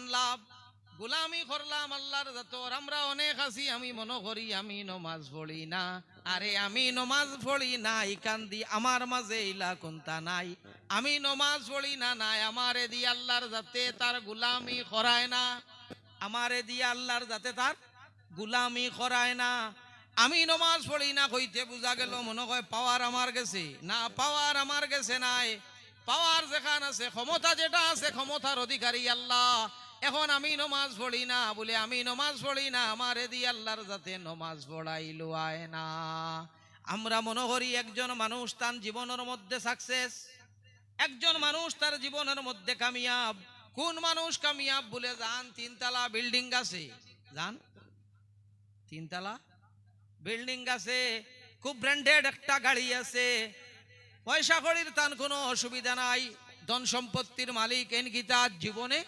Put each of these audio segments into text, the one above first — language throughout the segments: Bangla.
তান লাভ গুলামি করলাম, আল্লাহর জাতর আমরা অনেক আছি, আমি মনে করি আমি নমাজ পড়ি না। আরে আমি নমাজ পড়ি না ইকান দি আমার মাঝে ইলা কোনটা নাই। আমি নমাজ পড়ি না, নাই, আমারে দি আল্লাহর যাতে তার গুলামি করায় না। আমারে দি আল্লাহর যাতে তার গুলামি করায় না। আমি নমাজ পড়ি না কইতে বুঝা গেল, মনে হয় পাওয়ার আমার গেছে। না, পাওয়ার আমার গেছে নাই। পাওয়ার যেখান আছে, ক্ষমতা যেটা আছে, ক্ষমতার অধিকারী আল্লাহ। এখন আমি নমাজ পড়ি না বলে আমি নমাজ পড়ি না, আমার এদি আল্লাহর যাতে নমাজ পড়াইলো আয় না আমরা মনে করি একজন মানুষ তার জীবনের মধ্যে সাকসেস একজন মানুষ তার জীবনের মধ্যে কামিয়াব। কোন মানুষ কামিয়াব বলে যান তিনতলা বিল্ডিং আছে। জান, তিনতলা বিল্ডিং আছে, খুব ব্র্যান্ডেড একটা গাড়ি আছে। পয়সা কড়ির তার কোনো অসুবিধা নাই। ধন সম্পত্তির মালিক এন গীতার জীবনে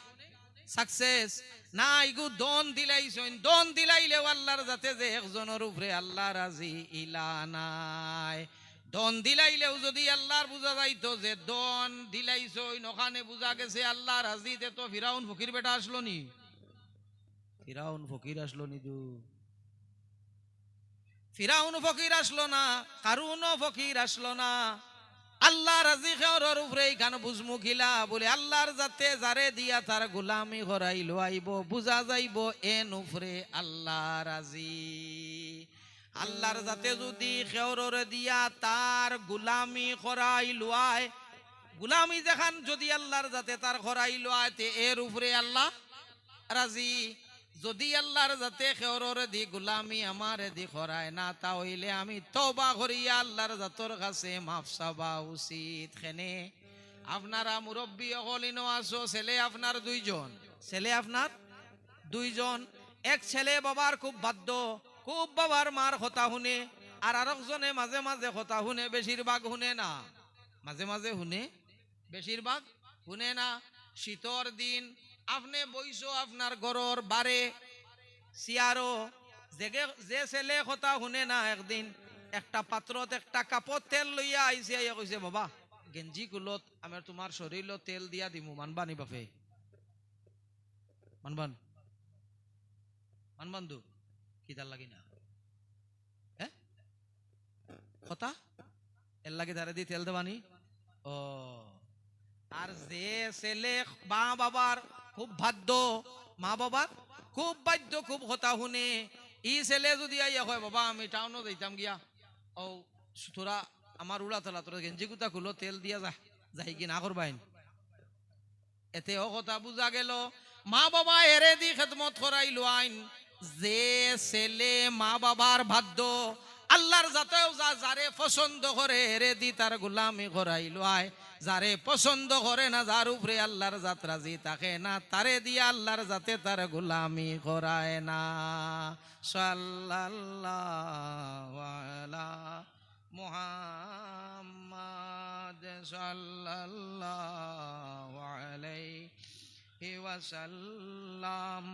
সাকসেস না ইগু দন দিলাই দিলাইছেন দন দিলাইলেও আল্লাহর যাতে যে একজনের উপরে আল্লাহ রাজি ইলা নাই। দন দিলাইলেও যদি আল্লাহর বুঝা যাইতো যে দন দিলাই দিলাইছইন ওখানে বুঝা গেছে আল্লাহ রাজি, তে তো ফিরাউন ফকির বেটা আসলো নি। ফিরাউন ফকির আসলো নি দু ফিরাউন ফকির আসলো না, কারুনও ফকির আসলো না। আল্লাহ রাজি খেওয়ার উপরে এইখানে বুঝমুখিলা বলে, আল্লাহর যাতে যারে দিয়া তার গোলামি হরাই আইব, বুঝা যাইব এন উপরে আল্লাহ রাজি। আল্লাহর যাতে যদি খেওর দিয়া তার গোলামি করাই লোয়ায় গোলামি যেখান যদি আল্লাহর যাতে তার করাই লোয়ায় তে এর উপরে আল্লাহ রাজি। যদি আল্লাহর যাতে খেওর দি গোলামি আমার দি করায় না তা হইলে আমি তবা করিয়া আল্লাহর জাতর কাছে মাফ চাবা উচিত। খেনে আপনারা মুরব্বী অকলিনো আছো ছেলে আপনার দুইজন? ছেলে আপনার দুইজন? এক ছেলে বাবার খুব বাধ্য খুব বাবার মার কথা শুনে আর আরেকজনে মাঝে মাঝে কথা শুনে বেশিরভাগ শুনে না। মাঝে মাঝে শুনে? বেশিরভাগ শুনে না। শীতর দিন আপনি বইছো আপনার গরর বারে। সিয়ারো যে ছেলে কথা শুনে না একদিন, একটা পাত্রত একটা কাপড় তেল লইয়া আইসে আইয়া কইছে বাবা, গেঞ্জি কুলত আমি তোমার শরীরত তেল দিয়া দিমু মানবানি বাপে? মানবান মানবান দু? কি তার লাগি না? হ্যাঁ কথা? এর লাগে তারে দি তেল দেবানি? ও আর যে ছেলে মা বাবার খুব বাধ্য মা বাবার খুব বাধ্য, খুব হতা শুনে, ই ছেলে যদি আইয়া হয় বাবা, আমি টাউনও যাইতাম গিয়া। ও তোরা আমার উড়া তলা, তোরা গেঞ্জি কুতা খুলো, তেল দিয়া যা, যাই কি না করবাইন এতে ও কথা বুঝা গেল। মা বাবা এরে দি খেদমত করাইলো আইন যে ছেলে মা বাবার বাধ্য আল্লাহর যাতেও যা যারে পছন্দ করে এরে দি তার গোলামি করাইলো আয় যারে পছন্দ করে না, যার উপরে আল্লাহর জাত রাজি থাকে না, তারে দিয়ে আল্লাহর জাতে তার গোলামি করায় না। সাল্লাল্লাহু মুহাম্মাদ সাল্লাল্লাহু আলাইহি ওয়াসাল্লাম।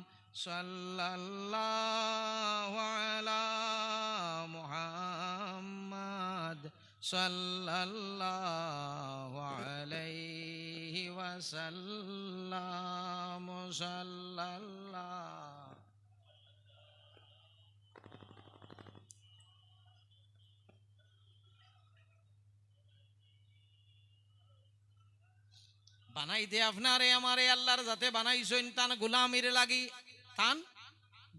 সাল্লাল্লাহু। বানাই দে আপনারে, আমারে আল্লাহর যাতে বানাইছেন তান গুলামির লাগি, তান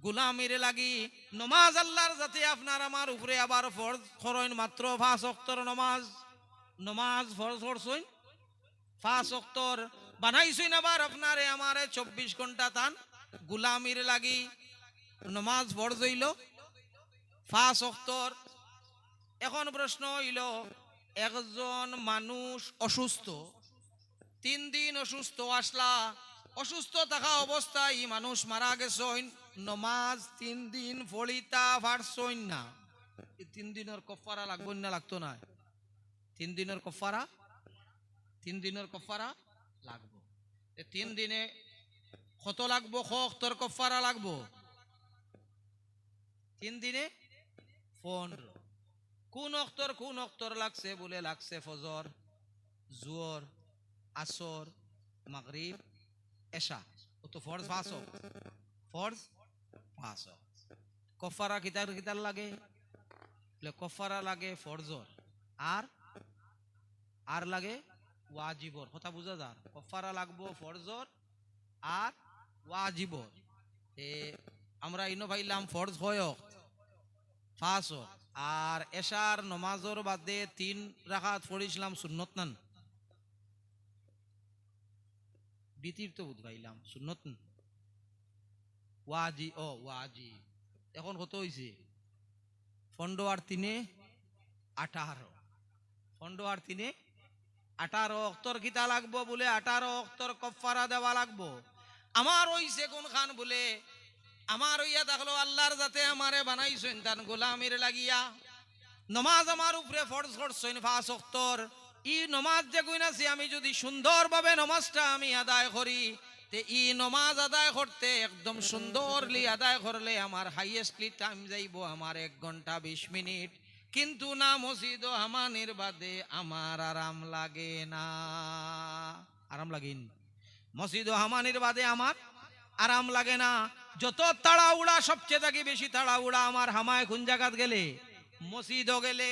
গুলামির লাগি। নমাজ আল্লাহর যাতে আপনার আমার উপরে আবার ফরজ খরইন মাত্র পাঁচ অক্তর নমাজ নমাজ ফরজ ফরছইন পাঁচ অক্তর। বানাইছেন আবার আপনারে, আমারে চব্বিশ ঘণ্টা তান গুলামির লাগি। নমাজ ফরজ হইল অক্তর। এখন প্রশ্ন হইল, একজন মানুষ অসুস্থ, তিন দিন অসুস্থ আসলা, অসুস্থ থাকা অবস্থায় মানুষ মারা গেছইন নমাজ তিন দিন ফলিতা ফারছইন না। তিন দিনের কফারা লাগবো না, লাগতো না। তিন দিনের কফারা তিন দিনের কফারা লাগবো। তিন দিনে কত লাগবো? খ তোর কফারা লাগবো। তিন দিনে পনেরো। কোন অক্তর কোন অক্তর লাগছে বলে লাগছে ফজর, জুয়র, আসর, মাগরিব, এশা। ও কত ফরজ ওয়াক্ত ফরজ ওয়াক্ত কফারা কিতার কিতার লাগে? কফারা লাগে ফরজর। আর আর লাগে ওয়াজিবর। কথা বুঝা যার? কফারা লাগবো, ফরজর আর ওয়াজিবর। এ, আমরা ইনো ভাইলাম ফরজ হয় ওয়াক্ত। আর এশার নমাজর বাদে তিন রাখাত পড়েছিলাম সুন্নত নান। বুধবাইলাম সুন্নত ওয়াজি, ও, ওয়াজি। এখন কত হয়েছে পনেরো আর তিনে আঠারো। পনেরো আর তিনে আঠারো অক্তর কিতা লাগবো বলে আঠারো অক্তর কফারা দেওয়া লাগবো। আমার ওইছে কোন খান বলে, আমার ওইয়া থাকল আল্লাহর যাতে আমারে বানাইছেন তান গোলামির লাগিয়া। নমাজ আমার উপরে ফরজ করছেন ফাঁস অক্তর। ই নমাজ যে কইনাছি আমি যদি সুন্দরভাবে নমাজটা আমি আদায় করি, তে ই নমাজ আদায় করতে একদম সুন্দরলি আদায় করলে আমার হাইয়েস্টলি টাইম যাইব, আমার এক ঘণ্টা বিশ মিনিট। কিন্তু না মসজিদ ও হামানির বাদে আমার আরাম লাগে না। আরাম লাগেন মসজিদ ও হামানির বাদে আমার আরাম লাগে না। যত তাড়াউড়া সবচেয়ে থাকি বেশি তাড়াউড়া আমার হামায় কোন জায়গাত গেলে? মসজিদও গেলে।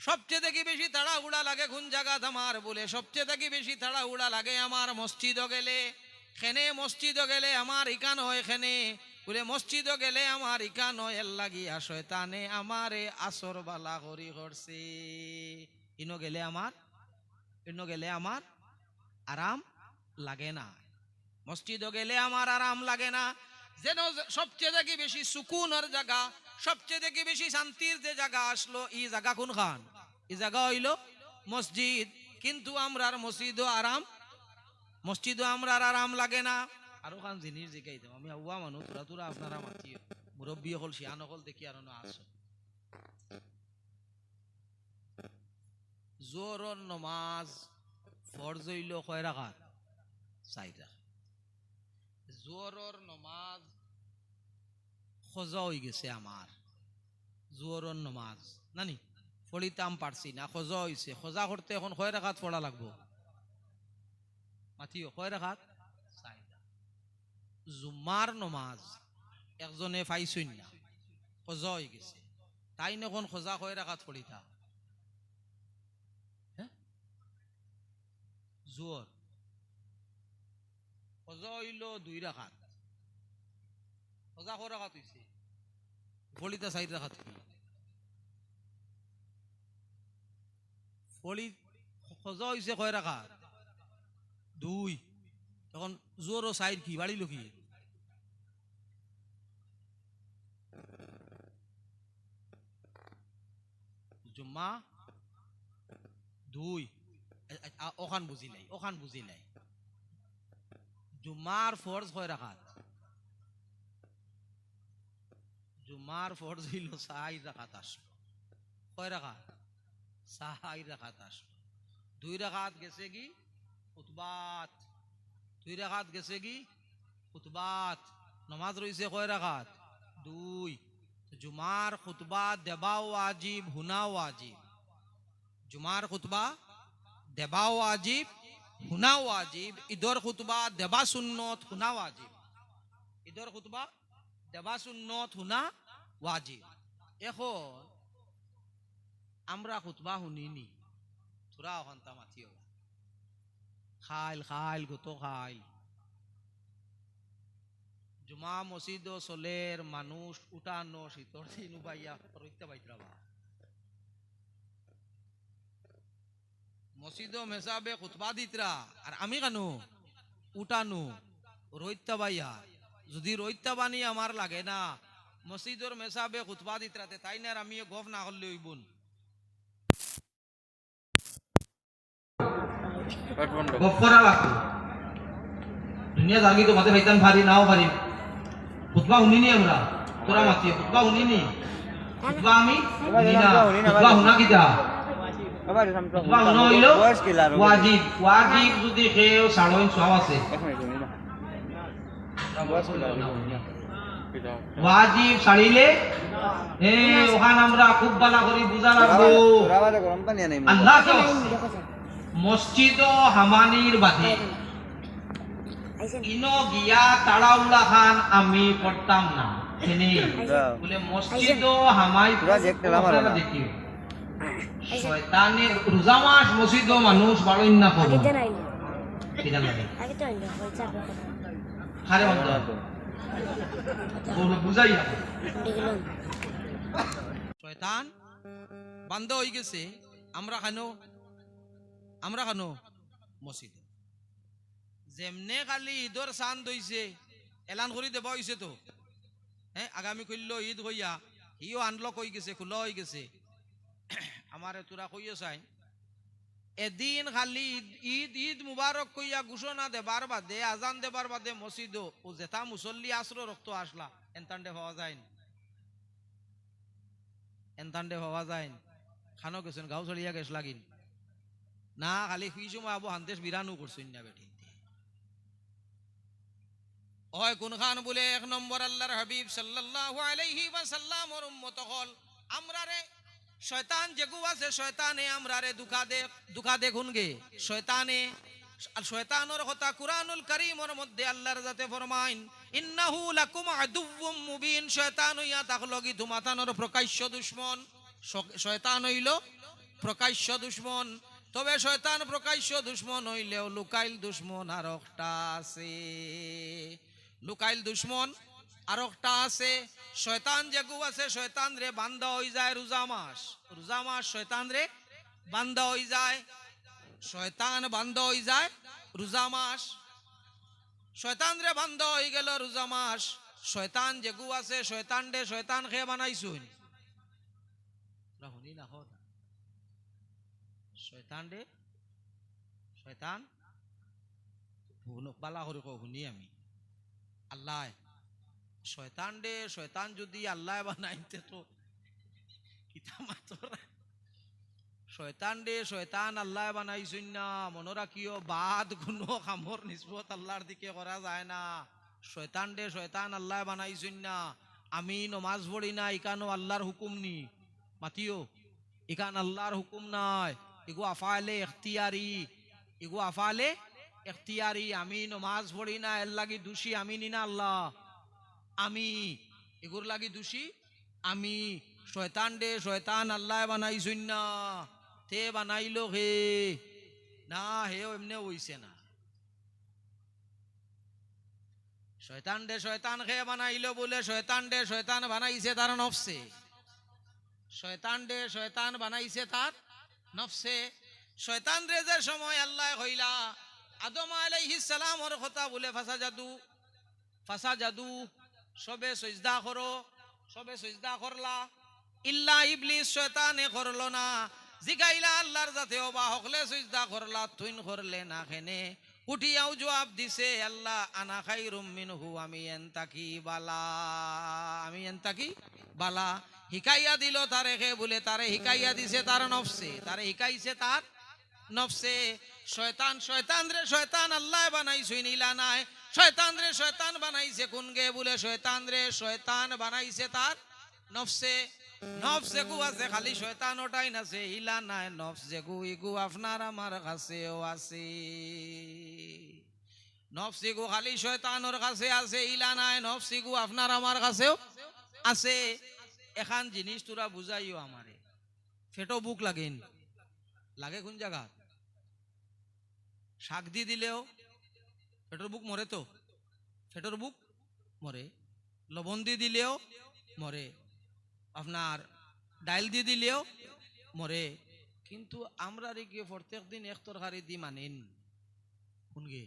সবচেয়ে থেকে বেশি তাড়াহুড়া লাগে কোন জায়গাত আমার বলে? সবচেয়ে থেকে বেশি তাড়াহুড়া লাগে আমার মসজিদও গেলে। খেনে মসজিদও গেলে আমার ইকান হয় খেনে বলে মসজিদও গেলে আমার ইকান এর লাগিয়া শয়তানে আমারে আসর বালা করি করছে। ইনো গেলে আমার, ইনো গেলে আমার আরাম লাগে না। মসজিদও গেলে আমার আরাম লাগে না। যেন সবচেয়ে থেকে বেশি সুকুনের জায়গা, সবচেয়ে থেকে বেশি শান্তির যে জায়গা আসলো এই জায়গা কোন খান এই জায়গা হইল মসজিদ। কিন্তু আমরার মসজিদও আরাম, মসজিদও আমরার আরাম লাগে না। আরও খান জিনিস দাও আমি আউয়া মানুষ তোরা তোরা আপনারা মাতিও মুরব্বী হল শিয়ান হল দেখি আর আসো জোরর নমাজ ফরজ হইল কয় রাখাত চাই রাখাত জোরর নমাজ খোঁজা হয়ে গেছে আমার জোরর নমাজ। নানি ফলিতাম পারছি না, খোঁজা হয়েছে খোঁজা করতে এখন কয় রাখাত পড়া লাগবো। মাতিও, কয় রাখাত চাইটা জুম্মার নমাজ একজনে পাইছই না, খোঁজা হয়ে গেছে। তাই এখন খোঁজা কয় রাখাত পড়িতা হ্যাঁ জোর খোঁজা হইল দুই রাখাত খোঁজা কয় রাখাত হইছে ফলিতা চাই রাখাত ফলি খোঁজা হইছে কয় রাখাত দুই। তখন জোর ও সাইড কি, বাড়িল কি? জুম্মা দুই এ- এ- আ- ওখান ওখান বুঝিলাই জুম্মার ফরজ হয় রাখাত? জুম্মার ফরজ হইল সাই রাখাত আসলো। কয় রাখাত? সাহাই রাখাত আসলো। দুই রাখাত গেছে কি? খুতবাত দুই রাখাত গেছে কি? খুতবাত। নমাজ রইছে কয় রাখাত দুই। জুমার খুতবা দেবাও ওয়াজিব হুনাও ওয়াজিব জুমার খুতবা দেবাও ওয়াজিব হুনাও ওয়াজিব ঈদর খুতবা দেবা সুন্নত হুনা ওয়াজিব ঈদর খুতবা দেবা সুন্নত হুনা ওয়াজিব এখন আমরা খুতবা শুনিনি। তোরা ওখান তা মাতিও খাইল খাইল গোতো খাইল জুমা মসজিদ চলের মানুষ উঠানো শীতর দিন উবাইয়া রইতে মসজিদ মেসাবে খুতবা দিতরা আর আমি কানু উঠানো রইতা বাইয়া যদি রইতা বানি আমার লাগে না মসজিদর মেসাবে খুতবা দিতরাতে তাই না আমি গফ না হইবন গফ দুনিয়া জাগি তো মাতে ভাইতাম পারি নাও পারি খুতবা শুনিনি আমরা তোরা মাতি খুতবা শুনিনি খুতবা আমি খুতবা শুনা কিতা খুতবা শুনা হইল ওয়াজিব ওয়াজিব যদি সেও সাড়ইন সব আছে ওয়াজিব ছাড়িলে এ ওখান আমরা খুব বালা করি বুঝা লাগবো আল্লাহ মসজিদ হামানির বাদে। ইনো গিয়া তাড়াউলা খান আমি পড়তাম না। চিনি বলে মসজিদ হামাই তোরা দেখতে লাম আর না। দেখিও। শয়তানে রোজা মাস মসজিদ মানুষ বাড়ই না লাগে? খারে বন্ধ বলে বুঝাই না শয়তান বান্ধ হয়ে গেছে আমরা খানো আমরা খানো মসজিদ। যেমনে কালি ঈদর চান দইছে, এলান করে দেবা হয়েছে তো। হ্যাঁ আগামী খুলল ঈদ হইয়া হিও আনলক হয়ে গেছে, খোলা হয়ে গেছে। আমার তোরা কইও চাই, এদিন খালি ঈদ- ঈদ ঈদ মুবারক কইয়া ঘোষণা দেবার বাদে, আজান দেবার বাদে মসজিদ ও জেঠা মুসল্লি আশ্র রক্ত আসলা এনতান্ডে হওয়া যায় এনতান্ডে হওয়া যায় খানো গেছেন গাও চলিয়া গেছ লাগিন। না, খালি শুই সময় আবু হান্তেশ বিরানু করছেন না বেটি হয় কোন খান বলে এক নম্বর আল্লাহর হাবিব সাল্লাল্লাহু আলাইহি ওয়াসাল্লাম ওর উম্মত হল? আমরা রে শয়তান যেগু আছে, শয়তানে আমরা রে দুঃখা দে, দুঃখা দেখুন গে শয়তানে আর শয়তানের কথা কুরআনুল কারীমের মধ্যে আল্লাহর যাতে ফরমাইন ইন্নাহু লাকুম আদুউম মুবিন। শয়তান হইয়া তাকলগি তুমাতানোর প্রকাশ্য দুশমন। শয়তান হইল প্রকাশ্য দুশ্মন। তবে শয়তান প্রকাশ্য দুশ্মন হইলেও লুকাইল দুশ্মন আর একটা আছে। লুকাইল দুশ্মন আর একটা আছে। শয়তান যেগু আছে, শয়তান রে বান্দা হই যায় রোজা মাস। রোজা মাস শয়তান রে বান্দা হই যায়। শয়তান বান্ধ হই যায় রোজা মাস। শয়তান রে বান্ধ হয়ে গেল রোজা মাস। শয়তান যেগু আছে, শয়তান রে শয়তান খেয়ে বানাইছুন না শয়তান রে। শয়তান বালা কও শুনি আমি। আল্লাহ, শয়তান রে, শয়তান যদি আল্লাহ বানাইতে তো কিতা শয়তান রে, শয়তান আল্লাহ বানাইছুন না। মনে রাখিও, বাদ কোনো কামর নিসবত আল্লাহর দিকে করা যায় না। শয়তান রে, শয়তান আল্লাহ বানাইছুন না। আমি নমাজ পড়ি না, ইকানো আল্লাহর হুকুম নি। মাতিও, ইকান আল্লাহর হুকুম নাই। ইগু আফালে এখতিয়ারি, ইগু আফালে এখতিয়ারি, আমি নমাজ পড়ি না, এর লাগি দোষী আমি নি না আল্লাহ। আমি এগুর লাগি দোষী আমি। শয়তান দে শয়তান আল্লাহ বানাইছুন না তে বানাইলো হে। না, হেও এমনি হইছে না। শয়তান দে শয়তান খে বানাইলো বলে শয়তান দে শয়তান বানাইছে তার নফসে। শয়তান দে শয়তান বানাইছে তার নফসে, শয়তান রে যে সময় আল্লাহ হইলা আদম আলাইহিস সালামর কথা বলে, ফাসা জাদু ফাসা জাদু, সবে সজদা করো, সবে সজদা করলা, ইল্লা ইবলিস শয়তানে করল না, জিগাইলা আল্লাহর যাতে বা হকলে সজদা করলা তুইন করলে না খেনে, উঠিয়াও জবাব দিছে, আল্লাহ আনা খাইরুম মিনহু, আমি এন্তাকি বালা, আমি এন্তাকি বালা হিকাইয়া দিল তারে খে বলে, তারে হিকাইয়া দিছে তার নফসে, তারে হিকাইছে তার নফসে। শয়তান শয়তান রে শয়তান, আল্লাহ বানাইছে নিলা নাই। শয়তান রে শয়তান বানাইছে কোন গে বলে, শয়তান রে শয়তান বানাইছে তার নফসে। নফসে গু আছে, খালি শয়তান ওটাই নাছে ইলা নাই। নফস যে গু ইগু আপনার আমার কাছেও আছে। নফসি গু খালি শয়তানোর কাছে আছে ইলা নাই। নফসি গু আপনার আমার কাছেও আছে। এখান জিনিস তোরা বুঝাইও আমারে। ফেটো বুক লাগেন লাগে কোন জায়গা? শাক দিয়ে দিলেও ফেটোর বুক মরে তো? ফেটোর বুক মরে। লবণ দিয়ে দিলেও মরে। আপনার ডাইল দিয়ে দিলেও মরে। কিন্তু আমরা গিয়ে প্রত্যেক দিন এক তরকারি দি মানেন। কোন গে?